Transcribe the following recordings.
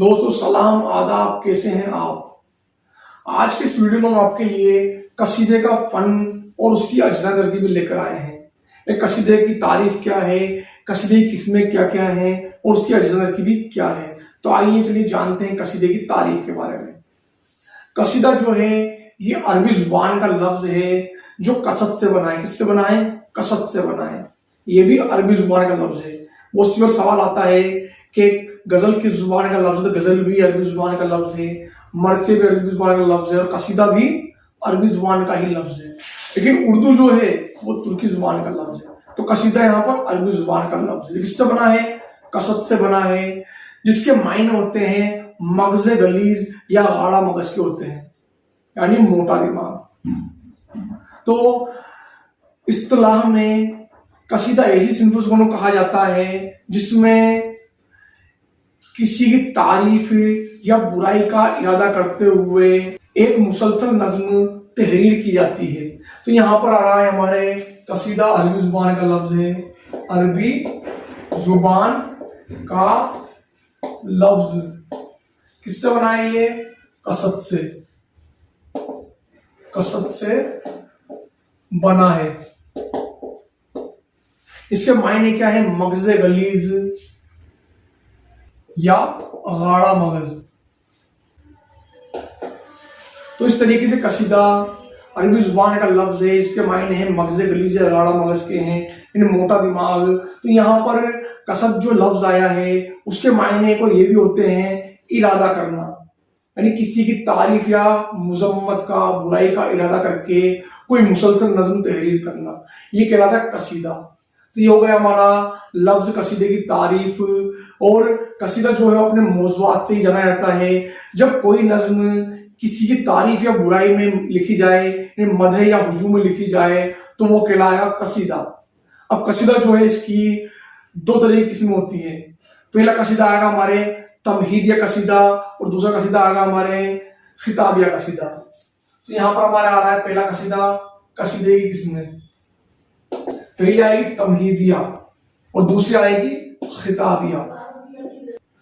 दोस्तों, सलाम, आदाब, कैसे हैं आप? आज के इस वीडियो में हम आपके लिए कसीदे का फन और उसकी अज्जा तरकीबें लेकर आए हैं। एक कसीदे की तारीफ़ क्या है, कसीदे की किस्में क्या क्या हैं और उसकी अज्जा तरकीबी क्या है? तो आइए चलिए जानते हैं कसीदे की तारीफ़ के बारे में। कसीदा जो है, ये अरबी ज़ुबान का लफ्ज है जो कसद से बनाए। किससे बनाए? कसद से बनाए। ये भी अरबी ज़ुबान का लफ्ज है। वो वक्त सवाल आता है कि गज़ल किस ज़ुबान का लफ्ज गज़ल भी अरबी ज़ुबान का लफ्ज है, मरसे भी अरबी ज़ुबान का लफ्ज है और कसीदा भी अरबी ज़ुबान का ही लफ्ज है। लेकिन उर्दू जो है, वो तुर्की ज़ुबान का लफ्ज है। तो कसीदा यहाँ पर अरबी ज़ुबान का लफ्ज है। किससे बना है? कसद से बना है। जिसके मायने होते हैं मगज गलीज या गाढ़ा मगज के होते हैं, यानी मोटा दिमाग। तो इस्तलाह में कसीदा ऐसी को कहा जाता है जिसमें किसी की तारीफ़ या बुराई का इरादा करते हुए एक मुसलसल नज्म तहरीर की जाती है। तो यहाँ पर आ रहा है हमारे कसीदा अरबी ज़ुबान का लफ्ज है। अरबी ज़ुबान का लफ्ज किससे बना है ये? कसद से। कसद से बना है। इसके मायने क्या है? मगज गलीज या गाढ़ा मगज। तो इस तरीके से कसीदा, अरबी ज़ुबान का लफ्ज है, इसके मायने हैं मगज गलीज या गाढ़ा मगज के हैं, इन मोटा दिमाग। तो यहाँ पर कसद जो लफ्ज आया है, उसके मायने एक और ये भी होते हैं, इरादा करना। यानी किसी की तारीफ़ या मुजम्मत का, बुराई का इरादा करके कोई मुसलसल नज्म तहरीर करना। ये कहलाता कसीदा। तो ये हो गया हमारा, लफ्ज कसीदे की तारीफ़, और कसीदा जो है अपने मौजूद से ही जाना जाता है। जब कोई नज्म किसी की तारीफ़ या बुराई में लिखी जाए मदह या हजू में लिखी जाए तो वो कहलाया कसीदा। अब कसीदा जो है इसकी दो तरह की किस्म होती है। पहला कसीदा आएगा हमारे तमहीद या कसीदा, और दूसरा कसीदा आएगा हमारे खिताब या कसीदा। तो यहाँ पर हमारा आ रहा है पहला कसीदा, कसीदे की किस्में। पहली आएगी तमहीदिया और दूसरी आएगी खिताबिया।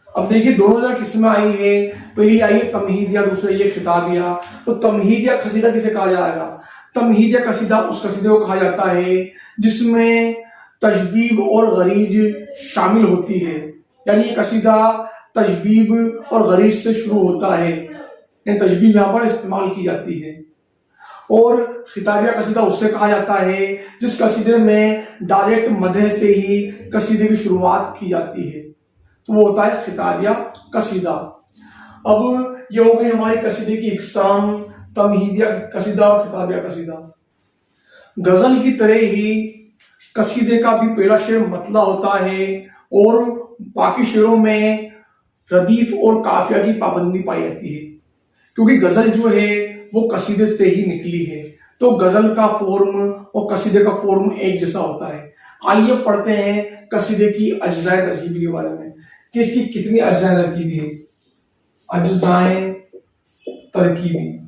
अब देखिए दोनों जगह किस्में आई है? पहली आई है तमहीदिया, दूसरी ये खिताबिया। तो तमहीदिया कसीदा किसे कहा जाएगा? तमहीदिया कसीदा उस कसीदे को कहा जाता है जिसमें तजबीब और गरीज शामिल होती है। यानी कसीदा तजबीब और गरीज से शुरू होता है। तजबीब यहाँ पर इस्तेमाल की जाती है। और खिताबिया कसीदा उससे कहा जाता है, जिस कसीदे में डायरेक्ट मदह से ही कसीदे की शुरुआत की जाती है। तो वो होता है खिताबिया कसीदा। अब ये हो गई हमारी कसीदे की इकसाम, तमहीदिया कसीदा और खिताबिया कसीदा। गज़ल की तरह ही कसीदे का भी पहला शेर मतला होता है और बाकी शेरों में रदीफ और काफिया की पाबंदी पाई जाती है। क्योंकि गज़ल जो है वो कसीदे से ही निकली है। तो गज़ल का फॉर्म और कसीदे का फॉर्म एक जैसा होता है। आइए पढ़ते हैं कसीदे की अज्जाए तरकीबी के बारे में। कि इसकी कितनी अज्जाए तरकीबी है? अज्जाए तरकीबी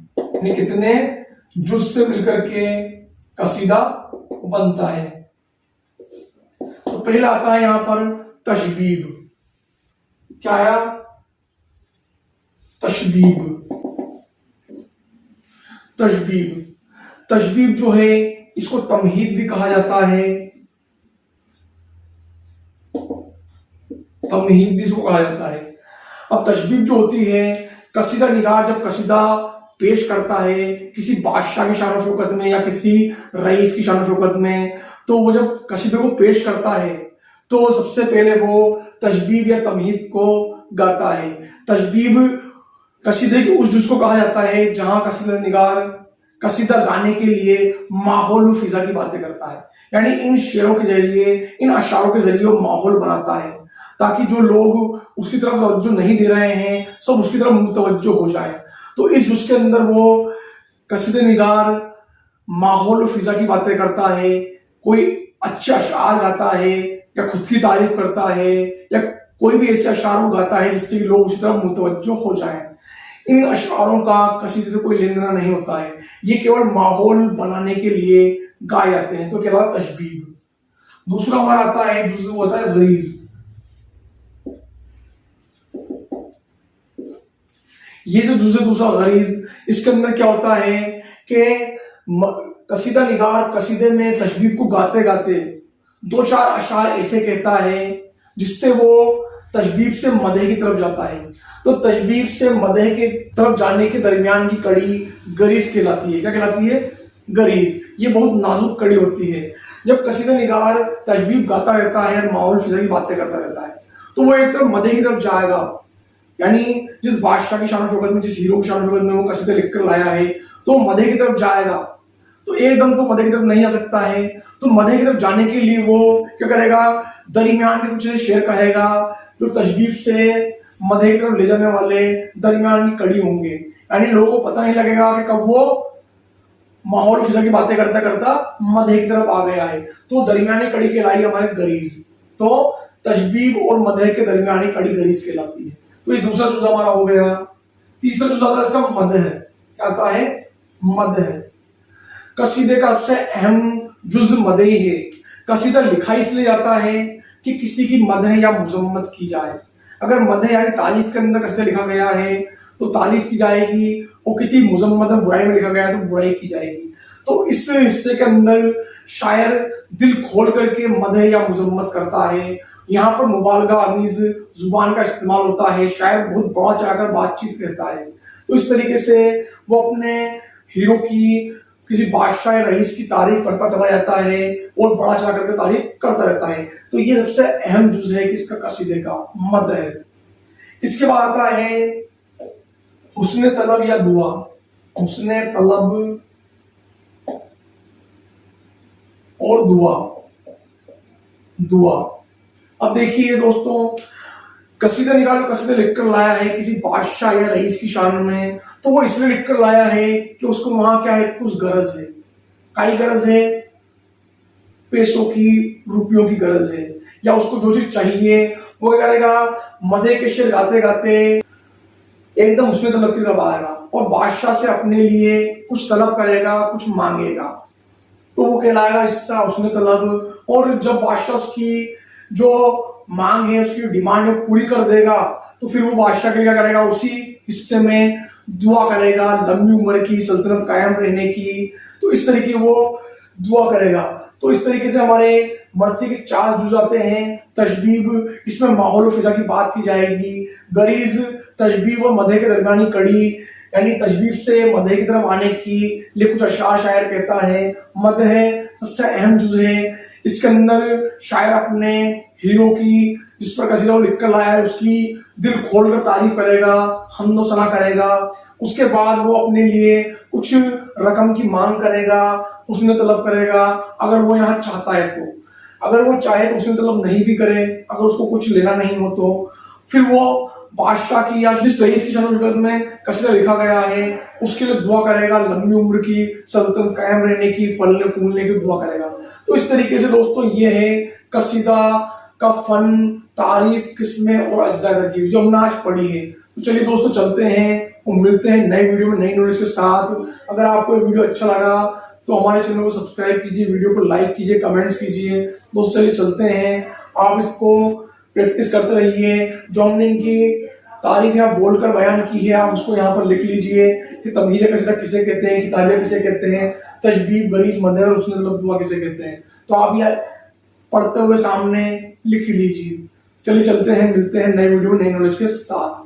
कितने? जुज से मिलकर के कसीदा बनता है। तो पहला आता है यहाँ पर तशबीब। क्या आया? तशबीब। तशबीब तशबीब जो है, इसको तमहीद भी कहा जाता है। तमहीद भी इसको कहा जाता है। अब तशबीब जो होती है, कसीदा निगार जब कसीदा पेश करता है, किसी बादशाह की शान शौकत में या किसी रईस की शान शौकत में तो वो जब कसीदे को पेश करता है तो सबसे पहले वो तशबीब या तमहीद को गाता है। तशबीब कसीदे के उस जुज को कहा जाता है, जहाँ कसीदा निगार, कसीदा गाने के लिए माहौल फिजा की बातें करता है। यानी इन शेरों के ज़रिए, इन अशारों के ज़रिए वो माहौल बनाता है, ताकि जो लोग उसकी तरफ़ तवज्जो नहीं दे रहे हैं, सब उसकी तरफ़ मुतवजो हो जाए। तो इस जुज के अंदर वो कसीदे निगार, माहौल फिजा की बातें करता है, कोई अच्छे अशार गाता है, या खुद की तारीफ़ करता है, या कोई भी ऐसे अशार गाता है जिससे लोग उसी तरफ़ मुतवजो हो जाए। इन अशारों का कसीदे से कोई लेना नहीं होता है। ये केवल माहौल बनाने के लिए गाए जाते हैं तो क्या तशबीब दूसरा हमारा आता है जो होता है गरीज। ये जो दूसरे दूसरा गरीज, इसके अंदर क्या होता है कि कसीदा निगार कसीदे में तशबीब को गाते गाते दो चार अशार ऐसे कहता है, जिससे वो तशबीब से मदह की तरफ़ जाता है। तो तशबीब से मदह के तरफ़ जाने के दरमियान की कड़ी गरीज कहलाती है। क्या कहलाती है? गरीज। ये बहुत नाजुक कड़ी होती है। जब कसीदा निगार तशबीब गाता रहता है और माहौल फिजा की बातें करता रहता है तो वो एक तरफ़ मदह की तरफ़ जाएगा। यानी जिस बादशाह की शान शौकत में, जिस हीरो की शान शौकत में वो कसीदे लिख कर लाया है तो मदह की तरफ़ जाएगा। तो एकदम तो मदह की तरफ़ नहीं आ सकता है। तो मदह की तरफ़ जाने के लिए वो क्या करेगा? दरमियान के कुछ शेर कहेगा जो तशबीब से मधे की तरफ़ ले जाने वाले दरमियान की कड़ी होंगे। यानी लोगों को पता नहीं लगेगा कि कब वो माहौल फिजा की बातें करता करता मधे की तरफ़ आ गया है। तो दरमियानी कड़ी कहलाई हमारे गरीज। तो तशबीब और मदह के दरमियानी कड़ी गरीज कहलाती है। तो ये दूसरा जुज हमारा हो गया, तीसरा जुज आता है इसका मद है, क्या आता है? मद है। कसीदे का सबसे अहम जुज मद ही है। कसीदा लिखा इसलिए जाता है कि किसी की मदह या मुजम्मत की जाए। अगर मदह यानी तारीफ़ के अंदर कसीदा लिखा गया है तो तारीफ़ की जाएगी और किसी मुजम्मत में बुराई में लिखा गया है तो बुराई की जाएगी। तो इस हिस्से के अंदर शायर दिल खोल करके मदह या मुजम्मत करता है। यहाँ पर मुबालगा अमीज ज़ुबान का इस्तेमाल होता है। शायर बहुत बड़ा चाहकर बातचीत करता है। तो इस तरीके से वो अपने हीरो की किसी बादशाह रईस की तारीफ़ करता चला जाता है और बड़ा चढ़ा करके तारीफ़ करता रहता है। तो ये सबसे अहम जुज है किसका कसीदे का मद है। इसके बाद आता है उसने तलब या दुआ। हुस्न तलब और दुआ। दुआ। अब देखिए दोस्तों कसीदा निकाल, कसीदा लिख कर लाया है, किसी बादशाह या रईस की शान में। तो वो इसलिए लिख कर लाया है कि उसको वहाँ क्या है? कुछ गरज है। काई गरज है? पैसों की, रुपयों की गरज है। या उसको जो चीज़ चाहिए, वो क्या करेगा? मदे के शेर गाते गाते एकदम उसमें तलब की तरफ़ आएगा और बादशाह से अपने लिए कुछ तलब करेगा, कुछ मांगेगा। तो वो कहलाएगा हिस्सा उसने तलब। और जब बादशाह उसकी जो मांग है उसकी डिमांड है पूरी कर देगा तो फिर वो बादशाह के क्या करेगा? उसी हिस्से में दुआ करेगा, लंबी उम्र की, सल्तनत कायम रहने की। तो इस तरीके वो दुआ करेगा। तो इस तरीके से हमारे मर्सी के चार जुज आते हैं। तशबीब इसमें माहौल फिजा की बात की जाएगी। गरीज तशबीब और मदे के दरमियानी कड़ी, यानी तशबीब से मदे की तरफ़ आने की लिए कुछ अशार शायर कहता है। मद है सबसे अहम जुज है। इसके अंदर शायर अपने हीरो की, जिस पर कसीदा वो लिख कर लाया है, उसकी दिल खोल कर तारीफ़ करेगा हमदो सना करेगा। उसके बाद वो अपने लिए कुछ रकम की मांग करेगा, उसने तलब करेगा, अगर वो यहाँ चाहता है तो। अगर वो चाहे तो उसने तलब नहीं भी करे, अगर उसको कुछ लेना नहीं हो तो। फिर वो बादशाह की या जिस रईस की शनत में कसीदा लिखा गया है, उसके लिए दुआ करेगा, लंबी उम्र की, सल्तनत कायम रहने की, फलने, फूलने की दुआ करेगा। तो इस तरीके से दोस्तों, ये है कसीदा का फन, तारीफ़, किस्में और अज्जा तरकीब जो हमने आज पढ़ी है। तो चलिए दोस्तों, चलते हैं और मिलते हैं नए वीडियो में, नई नॉलेज के साथ। अगर आपको ये वीडियो अच्छा लगा तो हमारे चैनल को सब्सक्राइब कीजिए, वीडियो को लाइक कीजिए कमेंट्स कीजिए। दोस्तों, चलिए चलते हैं। आप इसको प्रैक्टिस करते रहिए, जो हमने इनकी तारीफ़ यहाँ बोलकर बयान की है, आप उसको यहाँ पर लिख लीजिए कि तमीज़ कसीदा किसे कहते हैं किताबें किसे कहते हैं तजबीब गरीज मदर, उसने मतलब दुआ किसे कहते हैं। तो आप यह पढ़ते हुए सामने लिख लीजिए। चलिए, चलते हैं, मिलते हैं नए वीडियो नई नॉलेज के साथ।